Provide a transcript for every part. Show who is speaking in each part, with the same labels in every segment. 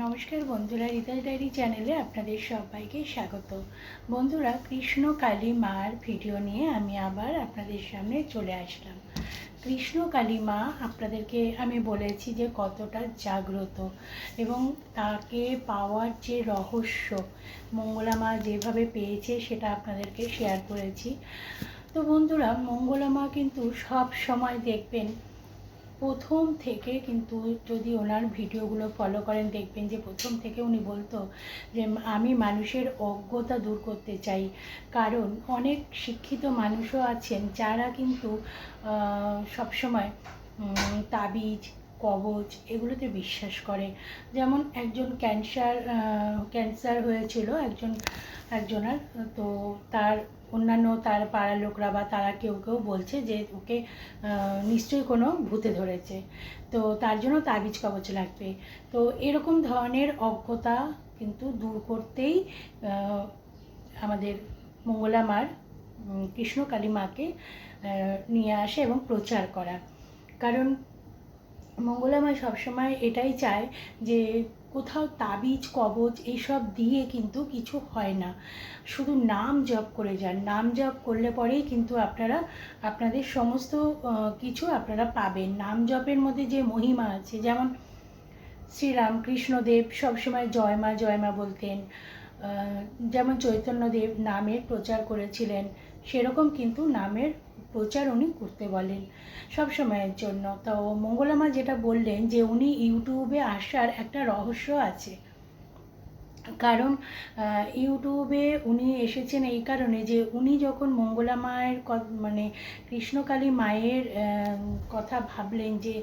Speaker 1: নমস্কার বন্ধুরা রিতাস ডায়েরি চ্যানেলে আপনাদের সবাইকে স্বাগত। বন্ধুরা, কৃষ্ণ কালী মার ভিডিও নিয়ে আমি আবার আপনাদের সামনে চলে আসলাম। কৃষ্ণ কালী মা আপনাদেরকে আমি বলেছি যে কতটা জাগ্রত এবং তাকে পাওয়ার যে রহস্য, মঙ্গলা মা যেভাবে পেয়েছে সেটা আপনাদেরকে শেয়ার করেছি। তো বন্ধুরা, মঙ্গলা মা কিন্তু সব সময় দেখবেন প্রথম থেকে কিন্তু যদি ওনার ভিডিওগুলো ফলো করেন, দেখবেন যে প্রথম থেকে উনি বলতো যে, আমি মানুষের অজ্ঞতা দূর করতে চাই। কারণ অনেক শিক্ষিত মানুষও আছেন যারা কিন্তু সবসময় তাবিজ, কবচ এগুলোতে বিশ্বাস করে। যেমন একজন ক্যান্সার ক্যান্সার হয়েছিল, একজন, একজনের, তো তার অন্যান্য তার পাড়ার লোকরা বা তারা কেউ কেউ বলছে যে ওকে নিশ্চয়ই কোনো ভূতে ধরেছে। তো তার জন্য তাবিজ কবচ লাগবে। তো এরকম ধরনের অজ্ঞতা কিন্তু দূর করতেই আমাদের মঙ্গলা মার উম, কৃষ্ণকালী মাকে নিয়ে আসে এবং প্রচার করা। কারণ মঙ্গলা মা সবসময় এটাই চায় যে কোথাও তাবিজ, কবচ এইসব দিয়ে কিন্তু কিছু হয় না। শুধু নাম জপ করে যান। নাম জপ করলে পরেই কিন্তু আপনারা, আপনাদের সমস্ত কিছু আপনারা পাবেন। নাম জপের মধ্যে যে মহিমা আছে, যেমন শ্রীরামকৃষ্ণদেব সবসময় জয় মা জয় মা বলতেন। যেমন চৈতন্যদেব নামের প্রচার করেছিলেন, সেরকম কিন্তু নামের প্রচার উনি করতে বলেন সব সময়ের জন্য। তো মঙ্গলামা যেটা বললেন যে, উনি ইউটিউবে আসার একটা রহস্য আছে। কারণ ইউটিউবে উনি এসেছেন এই কারণে যে উনি যখন মঙ্গলা মায়ের মানে কৃষ্ণকালী মায়ের কথা ভাবলেন যে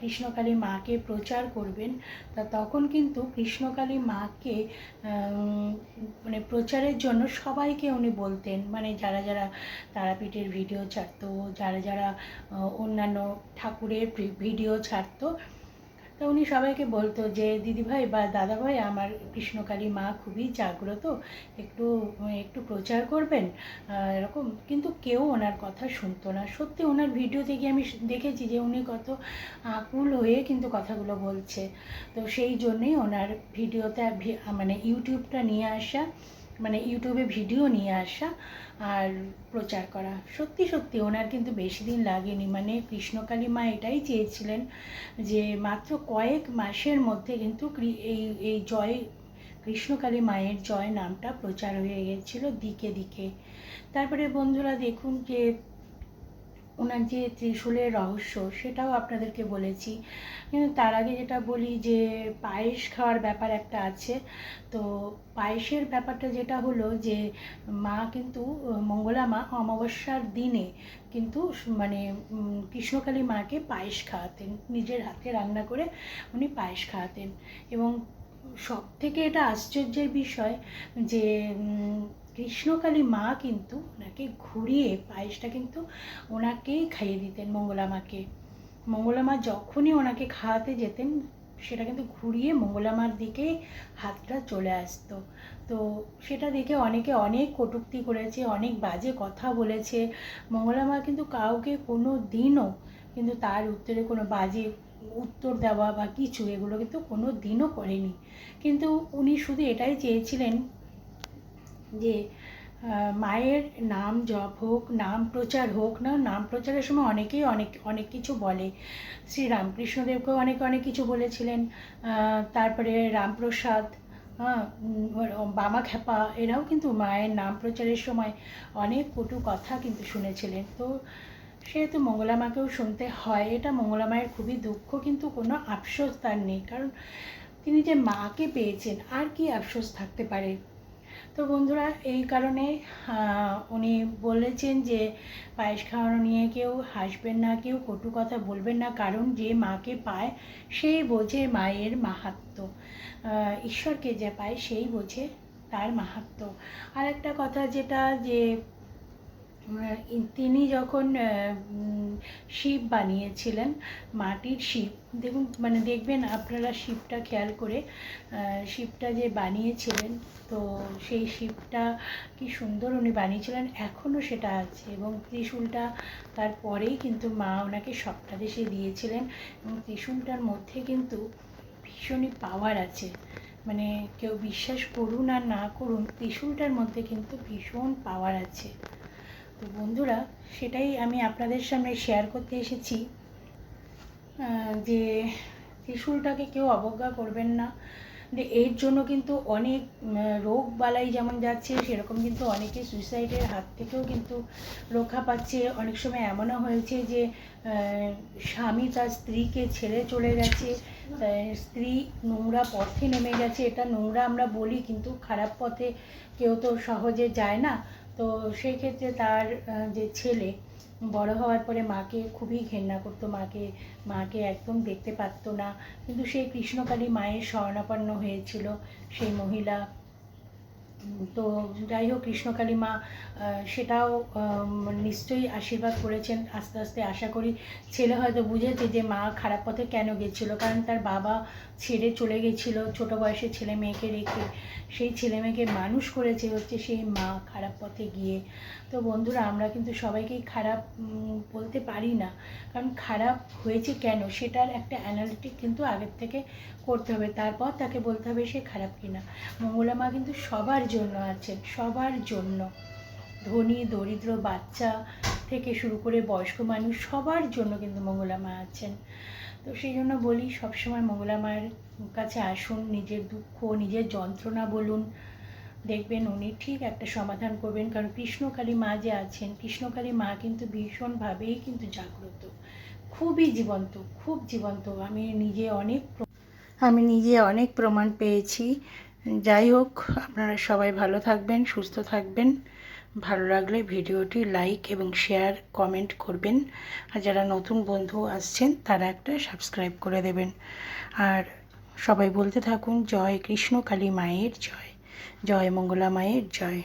Speaker 1: কৃষ্ণকালী মাকে প্রচার করবেন, তা তখন কিন্তু কৃষ্ণকালী মাকে মানে প্রচারের জন্য সবাইকে উনি বলতেন। মানে যারা যারা তারাপীঠের ভিডিও ছাড়তো, যারা যারা অন্যান্য ঠাকুরের ভিডিও ছাড়তো তো উনি সবাইকে বলতো যে, দিদিভাই বা দাদাভাই, আমার কৃষ্ণকালী মা খুবই জাগ্রত, একটু একটু প্রচার করবেন। এরকম। কিন্তু কেউ ওনার কথা শুনতো না। সত্যি ওনার ভিডিও থেকে আমি দেখেছি যে উনি কত আকুল হয়ে কিন্তু কথাগুলো বলছে। তো সেই জন্যই ওনার ভিডিওতে মানে ইউটিউবটা নিয়ে আসা। মানে ইউটিউবে ভিডিও নিয়ে আসা আর প্রচার করা। সত্যি সত্যি ওনার কিন্তু বেশি দিন লাগেনি। মানে কৃষ্ণকালী মা এটাই চেয়েছিলেন যে মাত্র কয়েক মাসের মধ্যে কিন্তু এই এই জয়, কৃষ্ণকালী মায়ের জয় নামটা প্রচার হয়ে গেছিল দিকে দিকে। তারপরে বন্ধুরা দেখুন যে ওনার যে ত্রিশূলের রহস্য, সেটাও আপনাদেরকে বলেছি। তার আগে যেটা বলি যে, পায়েস খাওয়ার ব্যাপার একটা আছে। তো পায়েসের ব্যাপারটা যেটা হলো যে, মা কিন্তু, মঙ্গলা মা অমাবস্যার দিনে কিন্তু মানে কৃষ্ণকালী মাকে পায়েস খাওয়াতেন। নিজের হাতে রান্না করে উনি পায়েস খাওয়াতেন। এবং সব থেকে এটা আশ্চর্যের বিষয় যে কৃষ্ণকালী মা কিন্তু ওনাকে ঘুরিয়ে পায়েসটা কিন্তু ওনাকেই খাইয়ে দিতেন, মঙ্গলা মাকে। মঙ্গলা মা যখনই ওনাকে খাওয়াতে যেতেন, সেটা কিন্তু ঘুরিয়ে মঙ্গলা মার দিকে হাতটা চলে আসতো। তো সেটা দেখে অনেকে অনেক কটূক্তি করেছে, অনেক বাজে কথা বলেছে। মঙ্গলা মা কিন্তু কাউকে কোনো দিনও কিন্তু তার উত্তরে কোনো বাজে উত্তর দেওয়া বা কিছু এগুলো কিন্তু কোনো দিনও করেনি। কিন্তু উনি শুধু এটাই চেয়েছিলেন যে মায়ের নাম জপ হোক, নাম প্রচার হোক না, নাম প্রচারের সময় অনেকেই অনেক অনেক কিছু বলে। শ্রী রামকৃষ্ণদেবকেও অনেকে, অনেক কিছু বলেছিলেন। তারপরে রামপ্রসাদ হ্যাঁ বামা খ্যাপা এরাও কিন্তু মায়ের নাম প্রচারের সময় অনেক কটু কথা কিন্তু শুনেছিলেন। তো সেহেতু মঙ্গলা মাকেও শুনতে হয়। এটা মঙ্গলা মায়ের খুবই দুঃখ, কিন্তু কোনো আফসোস তার নেই। কারণ তিনি যে মাকে পেয়েছেন, আর কি আফসোস থাকতে পারে? তো বন্ধুরা, এই কারণে উনি বলেছেন যে, পায়েস খাওয়ানো নিয়ে কেউ হাসবেন না, কেউ কটু কথা বলবেন না, কারণ যে মাকে পায়, সেই বোঝে মায়ের মাহাত্ম। ঈশ্বরকে যে পায়, সেই বোঝে তার মাহাত্ম। আর একটা কথা যেটা, যে তিনি যখন শিব বানিয়েছিলেন, মাটির শিব, দেখুন মানে দেখবেন আপনারা শিবটা খেয়াল করে শিবটা যে বানিয়েছিলেন, তো সেই শিবটা কি সুন্দর উনি বানিয়েছিলেন এখনও সেটা আছে এবং ত্রিশূলটা তারপরেই কিন্তু মা ওনাকে সপ্তাদেশে দিয়েছিলেন এবং ত্রিশূলটার মধ্যে কিন্তু ভীষণই পাওয়ার আছে। মানে কেউ বিশ্বাস করুন আর না করুন, ত্রিশূলটার মধ্যে কিন্তু ভীষণ পাওয়ার আছে। তো বন্ধুরা, সেটাই আমি আপনাদের সামনে শেয়ার করতে এসেছি যে ত্রিশূলটাকে কেউ অবজ্ঞা করবেন না। যে এর জন্য কিন্তু অনেক রোগ বালাই যেমন যাচ্ছে, সেরকম কিন্তু অনেকে সুইসাইডের হাত থেকেও কিন্তু রক্ষা পাচ্ছে। অনেক সময় এমনও হয়েছে যে স্বামী তার স্ত্রীকে ছেড়ে চলে গেছে স্ত্রী নোংরা পথে নেমে গেছে। এটা নোংরা আমরা বলি, কিন্তু খারাপ পথে কেউ তো সহজে যায় না। তো সেই ক্ষেত্রে তার যে ছেলে, বড় হওয়ার পরে মাকে খুবই ঘেন্না করতো। মাকে মাকে একদম দেখতে পারতো না। কিন্তু সেই কৃষ্ণকালী মায়ের শরণাপন্ন হয়েছিল সেই মহিলা। তো যাই হোক, কৃষ্ণকালী মা সেটাও নিশ্চয়ই আশীর্বাদ করেছেন। আস্তে আস্তে আশা করি ছেলে হয়তো বুঝেছে যে মা খারাপ পথে কেন গেছিল। কারণ তার বাবা ছেড়ে চলে গেছিল, ছোট বয়সে ছেলে মেয়েকে রেখে। সেই ছেলে মেয়েকে মানুষ করেছে হচ্ছে সেই মা খারাপ পথে গিয়ে। তো বন্ধুরা, আমরা কিন্তু সবাইকেই খারাপ বলতে পারি না। কারণ খারাপ হয়েছে কেন? সেটার একটা অ্যানালিটিক কিন্তু আগের থেকে করতে হবে। তারপর তাকে বলতে হবে সে খারাপ কিনা। মঙ্গলা মা কিন্তু সবার জন্য আছেন, সবার জন্য। ধনী, দরিদ্র, বাচ্চা থেকে শুরু করে বয়স্ক মানুষ সবার জন্য কিন্তু মঙ্গলা মা আছেন। তো সেই জন্য বলি, সবসময় মঙ্গলা মায়ের কাছে আসুন, নিজের দুঃখ, নিজের যন্ত্রণা বলুন। দেখবেন উনি ঠিক একটা সমাধান করবেন, কারণ কৃষ্ণকালী মা যে আছেন, কৃষ্ণকালী মা কিন্তু ভীষণভাবেই কিন্তু জাগ্রত। খুবই জীবন্ত, খুব জীবন্ত। আমি নিজে অনেক আমি নিজে অনেক প্রমাণ পেয়েছি। যাই হোক, আপনারা সবাই ভালো থাকবেন, সুস্থ থাকবেন। ভালো লাগলে ভিডিওটি লাইক এবং শেয়ার, কমেন্ট করবেন। আর যারা নতুন বন্ধু আসছেন, তারা একটা সাবস্ক্রাইব করে দেবেন। আর সবাই বলতে থাকুন, জয় কৃষ্ণ কালী মায়ের জয়। জয় মঙ্গলা মায়ের জয়।